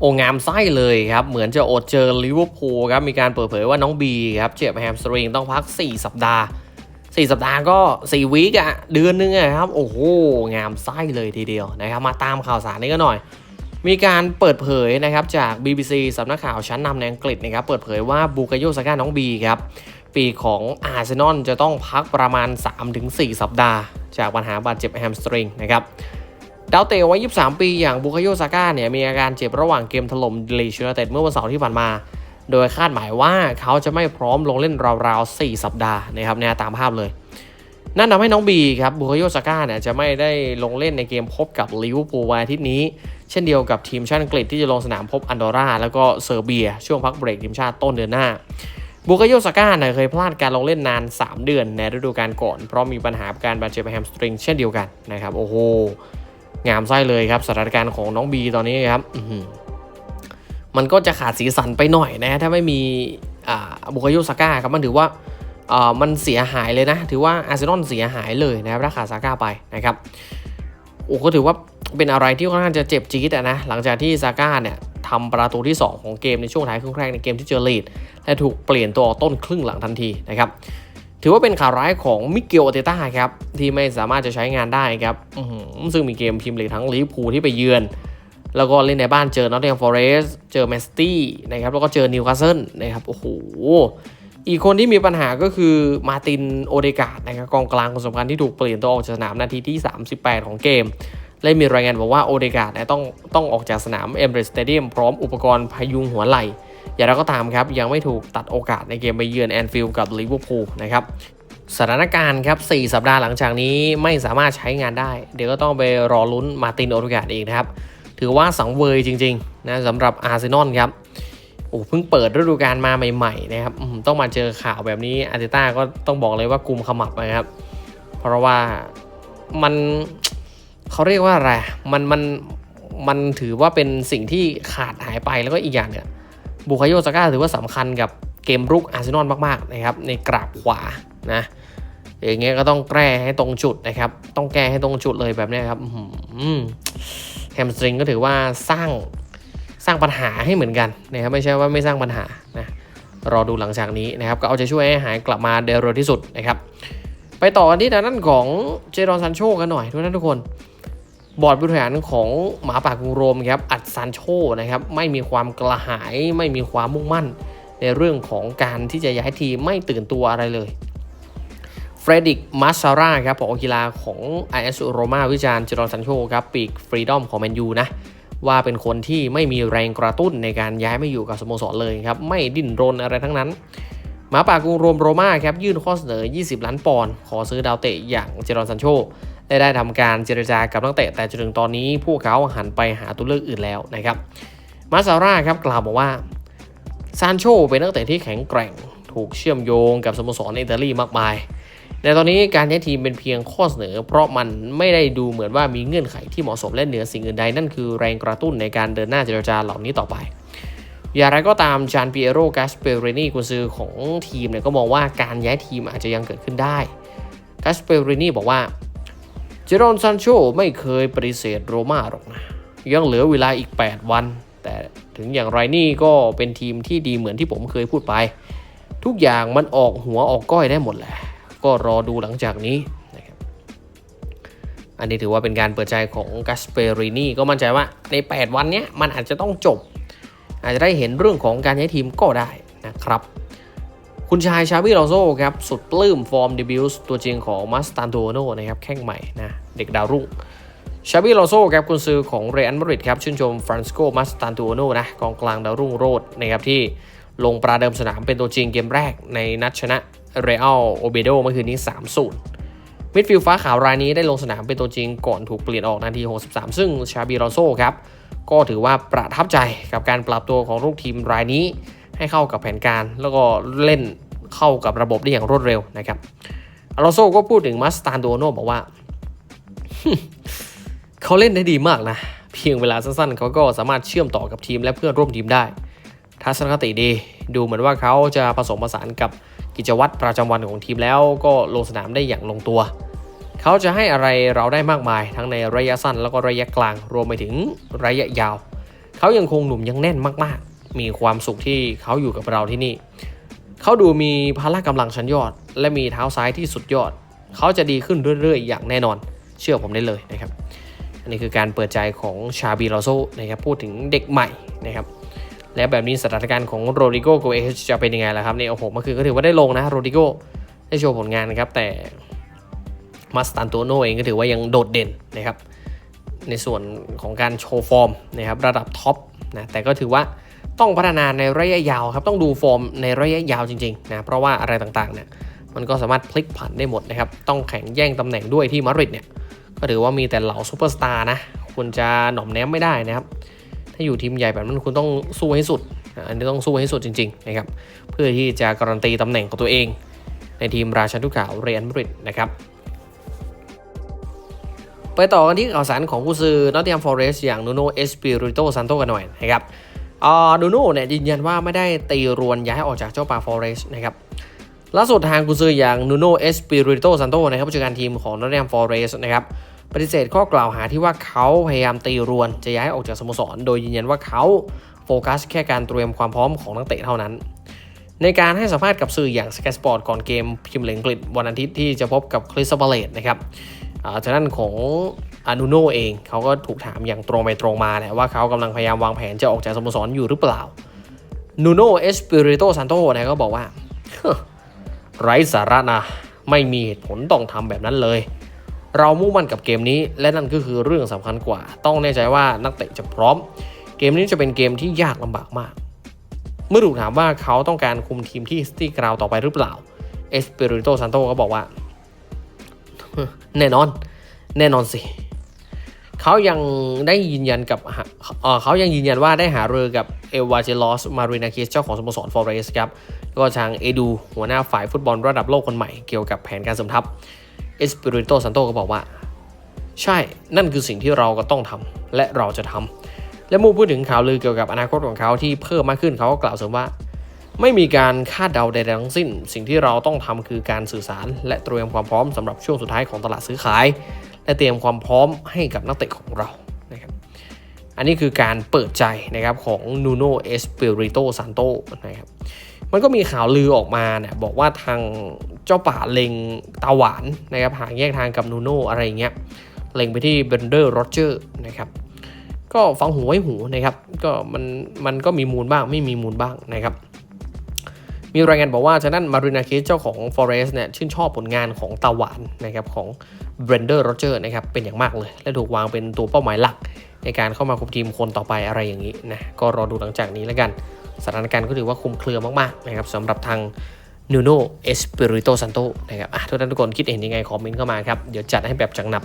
โองามไส้เลยครับ เหมือนจะอดเจอลิเวอร์พูลครับ มีการเปิดเผยว่าน้องบีครับเจ็บแฮมสตริงต้องพัก 4 สัปดาห์ 4 สัปดาห์ก็ 4 วีกอะเดือนนึงอะครับ โอ้โห งามไส้เลยทีเดียวนะครับ มาตามข่าวสารนี้ก็หน่อย มีการเปิดเผยนะครับจาก BBC สำนักข่าวชั้นนำในอังกฤษนะครับ เปิดเผยว่าบูกาโยซาก้าน้องบีครับ ปีของอาร์เซนอลจะต้องพักประมาณ 3-4 สัปดาห์ จากปัญหาบาดเจ็บแฮมสตริงนะครับ ดาวเตะวัย 23 ปีอย่างบุคโยซาก้าเนี่ยมีอาการเจ็บระหว่างเกมถล่มลีชูนเต็ดเมื่อวันเสาร์ที่ผ่านมา โดยคาดหมายว่าเขาจะไม่พร้อมลงเล่นราวๆ 4 สัปดาห์นะครับเนี่ยตามภาพเลย นั่นทำให้น้องบีครับบุคโยซาก้าเนี่ยจะไม่ได้ลงเล่นในเกมพบกับลิเวอร์พูลวันอาทิตย์นี้ เช่นเดียวกับทีมชาติอังกฤษที่จะลงสนามพบอันดอร่าแล้วก็เซอร์เบีย ช่วงพักเบรกทีมชาติต้นเดือนหน้าบุคโยซาก้าเนี่ยเคยพลาดการลงเล่นนาน 3 เดือนในฤดูกาลก่อน เพราะมีปัญหาการบาดเจ็บแฮมสตริงเช่นเดียวกันนะครับ โอ้โห งามไส้เลยครับสถานการณ์ของน้องบีตอนนี้ครับมันก็จะขาดสีสันไปหน่อยนะถ้าไม่มีบุคโยซาก้าครับมันถือว่ามันเสียหายเลยนะ ถือว่าอาร์เซนอลเสียหายเลยนะครับถ้าขาดซาก้าไปนะครับโอ้ก็ถือว่าเป็นอะไรที่ค่อนข้างจะเจ็บจี๊ดนะหลังจากที่ซาก้าเนี่ยทำประตูที่ 2 ของเกมในช่วงท้ายครึ่งแรกในเกมที่เจอลีดและถูกเปลี่ยนตัวต้นครึ่งหลังทันทีนะครับ ถือว่าเป็นข่าวร้ายของมิเกลเตต้าครับที่ไม่สามารถจะใช้งานได้ครับซึ่งมีเกมพิมพ์ลีกทั้งลิเวอร์พูลที่ไปเยือน แล้วก็เล่นในบ้านเจอนอตติงแฮมฟอเรสต์เจอแมสตี้นะครับแล้วก็เจอนิวคาสเซิลนะครับโอ้โหอีกคนที่มีปัญหาก็คือมาตินโอเดกาดนะครับกองกลางคนสำคัญที่ถูกเปลี่ยนตัวออกจากสนามนาทีที่ 38 ของเกม และมีรายงานบอกว่าโอเดกาดต้องต้องออกจากสนามเอมเบรสเตเดียมพร้อมอุปกรณ์พยุงหัวไหล่ อย่างไรก็ตามครับ ยังไม่ถูกตัดโอกาสในเกมไปเยือนแอนฟิลด์กับลิเวอร์พูลนะครับสถานการณ์ครับ 4 สัปดาห์หลังจากนี้ไม่สามารถใช้งานได้ เดี๋ยวก็ต้องไปรอลุ้นมาตินโอเดกาดเองนะครับ ถือว่าสังเวยจริงๆนะสำหรับอาร์เซนอลครับโอ้เพิ่งเปิดฤดูกาลมาใหม่ๆนะครับต้องมาเจอข่าวแบบนี้อาร์เตต้าก็ต้องบอกเลยว่ากุมขมับนะครับ เพราะว่ามันเขาเรียกว่าอะไรมันมันมันถือว่าเป็นสิ่งที่ขาดหายไปแล้วก็อีกอย่างเนี่ย บุคโยซาก้าถือว่าสำคัญกับเกมรุกอาร์เซนอลมากๆนะครับในกราบขวานะอย่างเงี้ยก็ต้องแก้ให้ตรงจุดนะครับ ต้องแก้ให้ตรงจุดเลยแบบนี้ครับแฮมสตริงก็ถือว่าสร้างสร้างปัญหาให้เหมือนกันนะครับไม่ใช่ว่าไม่สร้างปัญหานะรอดูหลังจากนี้นะครับ ก็เอาใจช่วยให้หายกลับมาเร็วที่สุดนะครับ ไปต่อกันที่ด้านของเจรอนซันโชกันหน่อยทุกท่านทุกคน บอร์ดบริหารของหมาป่ากรุงโรมครับอัดซันโชนะครับไม่มีความกระหายไม่มีความมุ่งมั่น ในเรื่องของการที่จะย้ายทีมไม่ตื่นตัวอะไรเลยเฟรดิกมาซาร่าครับผอกีฬาของไอเอสโรมาวิจารณ์เจรอนซันโชครับปีกฟรีดอมของแมนยูนะว่าเป็นคนที่ไม่มีแรงกระตุ้นในการย้ายไมาอยู่กับสโมสรเลยครับ ไม่ดิ้นรนอะไรทั้งนั้นหมาป่ากรุงโรมโรม่าครับยื่นข้อเสนอ 20 ล้านปอนด์ขอซื้อดาวเตะอย่างเจรอนซันโช ได้ได้ทำการเจรจากับนักเตะแต่จนถึงตอนนี้พวกเขาหันไปหาตัวเลือกอื่นแล้วนะครับมาซาร่าครับกล่าวบอกว่าซานโชเป็นนักเตะที่แข็งแกร่ง ถูกเชื่อมโยงกับสโมสรอิตาลีมากมายในตอนนี้การย้ายทีมเป็นเพียงข้อเสนอ เพราะมันไม่ได้ดูเหมือนว่ามีเงื่อนไขที่เหมาะสมและเหนือสิ่งอื่นใดนั่นคือแรงกระตุ้นในการเดินหน้าเจรจาเหล่านี้ต่อไป อย่างไรก็ตามจานเปียโรกาสเปเรนีกุนซือของทีมเนี่ยก็มองว่าการย้ายทีมอาจจะยังเกิดขึ้นได้กาสเปเรนีบอกว่า จรอนซันโชไม่เคยปฏิเสธโรม่าหรอกนะ ยังเหลือเวลาอีก 8 วัน แต่ถึงอย่างไรนี่ก็เป็นทีมที่ดีเหมือนที่ผมเคยพูดไป ทุกอย่างมันออกหัวออกก้อยได้หมดแหละ ก็รอดูหลังจากนี้นะครับอันนี้ถือว่าเป็นการเปิดใจของกัสเปรินีก็มั่นใจว่าใน 8 วันนี้มันอาจจะต้องจบ อาจจะได้เห็นเรื่องของการย้ายทีมก็ได้นะครับ คุณชายชาบิโรโซครับ สุดปลื้มฟอร์มเดบิวต์ตัวจริงของมาสตันโดโนนะครับ แข้งใหม่นะ เด็กดาวรุ่งชาบิโรโซครับคุณซื้อของเรอัลมาดริดครับ ชื่นชมฟรานซิโกมาสตันโดโนนะกองกลางดาวรุ่งโรดนะครับที่ลงประเดิมสนามเป็นตัวจริงเกมแรกในนัดชนะเรอัลโอเบโดเมื่อคืนนี้ 3-0 มิดฟิลด์ฟ้าขาวรายนี้ได้ลงสนามเป็นตัวจริงก่อนถูกเปลี่ยนออกนาที 63 ซึ่งชาบิโรโซครับก็ถือว่าประทับใจกับการปรับตัวของลูกทีมรายนี้ ให้เข้ากับแผนการ แล้วก็เล่นเข้ากับระบบได้อย่างรวดเร็วนะครับอโรโซก็พูดถึงมาสตานโดโนบอกว่า เขาเล่นได้ดีมากนะ เพียงเวลาสั้นๆ เขาก็สามารถเชื่อมต่อกับทีมและเพื่อนร่วมทีมได้ ทัศนคติดี ดูเหมือนว่าเขาจะผสมผสานกับกิจวัตรประจำวันของทีมแล้วก็ลงสนามได้อย่างลงตัว เขาจะให้อะไรเราได้มากมาย ทั้งในระยะสั้นแล้วก็ระยะกลาง รวมไปถึงระยะยาว เขายังคงหนุ่มยังแน่นมาก มีความสุขที่เขาอยู่กับเราที่นี่ เขาดูมีพละกำลังชั้นยอด และมีเท้าซ้ายที่สุดยอด เขาจะดีขึ้นเรื่อยๆ อย่างแน่นอน เชื่อผมได้เลยนะครับ อันนี้คือการเปิดใจของชาบีลอโซนะครับพูดถึงเด็กใหม่นะครับและแบบนี้สถานการณ์ของโรดิโกโกเอชจะเป็นยังไงล่ะครับเนี่ยโอ้โหเมื่อคืนก็ถือว่าได้ลงนะโรดิโกได้โชว์ผลงานนะครับแต่มาสตันโตโนเองก็ถือว่ายังโดดเด่นนะครับในส่วนของการโชว์ฟอร์มนะครับระดับท็อปนะแต่ก็ถือว่า ต้องพัฒนาในระยะยาวครับต้องดูฟอร์มในระยะยาวจริงๆนะเพราะว่าอะไรต่างๆเนี่ยมันก็สามารถพลิกผันได้หมดนะครับต้องแข่งแย่งตำแหน่งด้วยที่มาริดเนี่ยก็ถือว่ามีแต่เหล่าซูเปอร์สตาร์นะคุณจะหน่อมแนมไม่ได้นะครับถ้าอยู่ทีมใหญ่แบบนั้นคุณต้องสู้ให้สุดอันนี้ต้องสู้ให้สุดจริงๆนะครับเพื่อที่จะการันตีตำแหน่งของตัวเอง ในทีมราชันทุกข่าวเรอัลมาดริดนะครับไปต่อกันที่ข่าวสารของกุซือนอตติ h มฟอเรสอย่างนูโนเอสปิริโตซันโตกันหน่อยนะครับ อ่านูโน่เนี่ยยืนยันว่าไม่ได้ตีรวนย้ายออกจากเจ้าป่าฟอเรสนะครับล่าสุดทางกุซืออย่างนูโนเอสปิริโตซันโตนะครับผู้จัดการทีมของนอตติ h มฟอเรสนะครับปฏิเสธข้อกล่าวหาที่ว่าเขาพยายามตีรวนจะย้ายออกจากสโมสร โดยยืนยันว่าเขาโฟกัสแค่การเตรียมความพร้อมของนักเตะเท่านั้น ในการให้สัมภาษณ์กับสื่ออย่าง Sky Sport ก่อนเกมพรีเมียร์ลีกอังกฤษวันอาทิตย์ที่จะพบกับคริสตัลเลตนะครับอ่าจากนั้นของ อานูโนเองเขาก็ถูกถามอย่างตรงไปตรงมาแหละว่าเขากำลังพยายามวางแผนจะออกจากสโมสรอยู่หรือเปล่านูโนเอสปิริโตซันโตนะก็บอกว่าไร้สาระนะไม่มีเหตุผลต้องทำแบบนั้นเลย เรามุ่งมั่นกับเกมนี้ และนั่นก็คือเรื่องสำคัญกว่า ต้องแน่ใจว่านักเตะจะพร้อม เกมนี้จะเป็นเกมที่ยากลำบากมาก เมื่อถูกถามว่าเขาต้องการคุมทีมที่สตีกราวต่อไปหรือเปล่าเอสเปริโตซันโตก็บอกว่า แน่นอน แน่นอนสิ เขายังได้ยืนยันกับเขายังยืนยันว่าได้หารือกับเอวาเจลอสมารินาคิสเจ้าของสโมสรฟอร์เรสครับก็ทางเอดูหัวหน้าฝ่ายฟุตบอลระดับโลกคนใหม่เกี่ยวกับแผนการสมทัพเอสเปริโตซันโตก็บอกว่า ใช่นั่นคือสิ่งที่เราก็ต้องทำและเราจะทำและเมู่พูดถึงข่าวลือเกี่ยวกับอนาคตของเขาที่เพิ่มมากขึ้นเขาก็กล่าวเสริมว่า ไม่มีการคาดเดาใดๆทั้งสิ้น สิ่งที่เราต้องทำคือการสื่อสาร และเตรียมความพร้อมสำหรับช่วงสุดท้ายของตลาดซื้อขาย และเตรียมความพร้อมให้กับนักเตะของเรานะครับอันนี้คือการเปิดใจนะครับของนูโนเอสเปริโตซานโตนะครับมันก็มีข่าวลือออกมาเนี่ยบอกว่าทางเจ้าป่าเล็งตาหวานนะครับหางแยกทางกับนูโนอะไรเงี้ยเล็งไปที่เบนเดอร์โรเจอร์นะครับก็ฟังหูไว้หูนะครับก็มันมันก็มีมูลบ้างไม่มีมูลบ้างนะครับ มีรายงานบอกว่าจากนั้นมารินาคิสเจ้าของ Forest เนี่ยชื่นชอบผลงานของตาหวานนะครับของเบรนเดอร์โรเจอร์นะครับเป็นอย่างมากเลย และถูกวางเป็นตัวเป้าหมายหลัก ในการเข้ามาคุมทีมคนต่อไปอะไรอย่างนี้นะก็รอดูหลังจากนี้แล้วกันสถานการณ์ก็ถือว่าคลุมเครือมากๆนะครับสำหรับทางนูโนเอสปิริโตซันโตนะครับทุกท่านทุกคนคิดเห็นยังไงคอมเมนต์เข้ามาครับ เดี๋ยวจัดให้แบบจังหนับ